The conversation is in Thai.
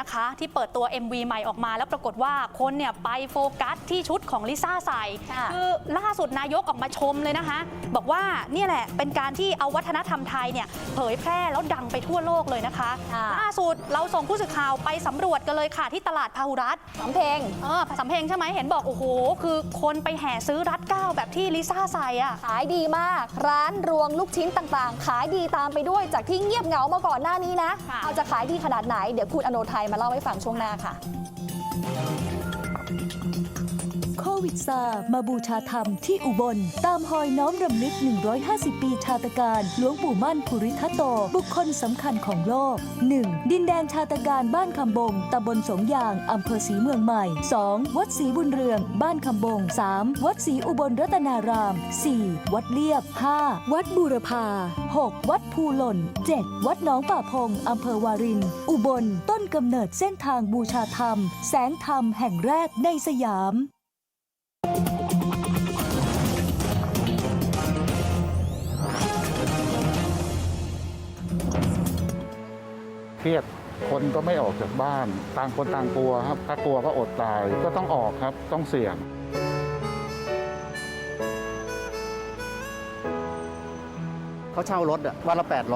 นะคะที่เปิดตัว MV ใหม่ออกมา แล้วปรากฏว่าคนเนี่ยไปโฟกัสที่ชุดของลิซ่าใส่ค่ะคือล่าสุดนายกออกมาชมเลยนะคะ บอกว่าเนี่ยแหละเป็นการที่เอาวัฒนธรรมไทยเนี่ยเผยแพร่แล้วดังไปทั่วโลกเลยนะคะค่ะล่าสุดเราส่งผู้สื่อข่าวไปสำรวจกันเลยค่ะที่ตลาดพาหุรัตน์สำเพลงเออสำเพ็งใช่ไหมเห็นบอกโอ้โห คือคนไปแห่ซื้อรัดเก้าแบบที่ลิซ่าใส่อะขายดีมาก ร้านรวงลูกชิ้นต่างๆ ขายดีตามไปด้วยจากที่เงียบเหงามาก่อนหน้านี้นะค่ะเอาจะขายดีขนาดไหนเดี๋ยวคุณอโนไทยมาเล่าให้ฟังช่วงหน้าค่ะ วิดซา มาบูชาธรรมที่อุบล ตามหอยน้อมรำลึก 150 ปีชาตการ หลวงปู่มั่นภูริทัตโต บุคคลสำคัญของโลก 1. ดินแดนชาตการบ้านคำบงตำบลสงยางอำเภอศรีเมืองใหม่ 2. วัดศรีบุญเรือง บ้านคำบง 3. วัดศรีอุบลรัตนาราม 4. วัดเลียบ 5. วัดบูรพา 6. วัดภูหล่น 7. วัดหนองป่าพงอำเภอวาริน อุบล ต้นกำเนิดเส้นทางบูชาธรรม แสงธรรมแห่งแรกในสยาม เครียดคนก็ไม่ออกจากบ้าน ต่างคนต่างกลัวครับ ถ้ากลัวก็อดตายก็ต้องออกครับ ต้องเสี่ยง เขาเช่ารถอะวันละ800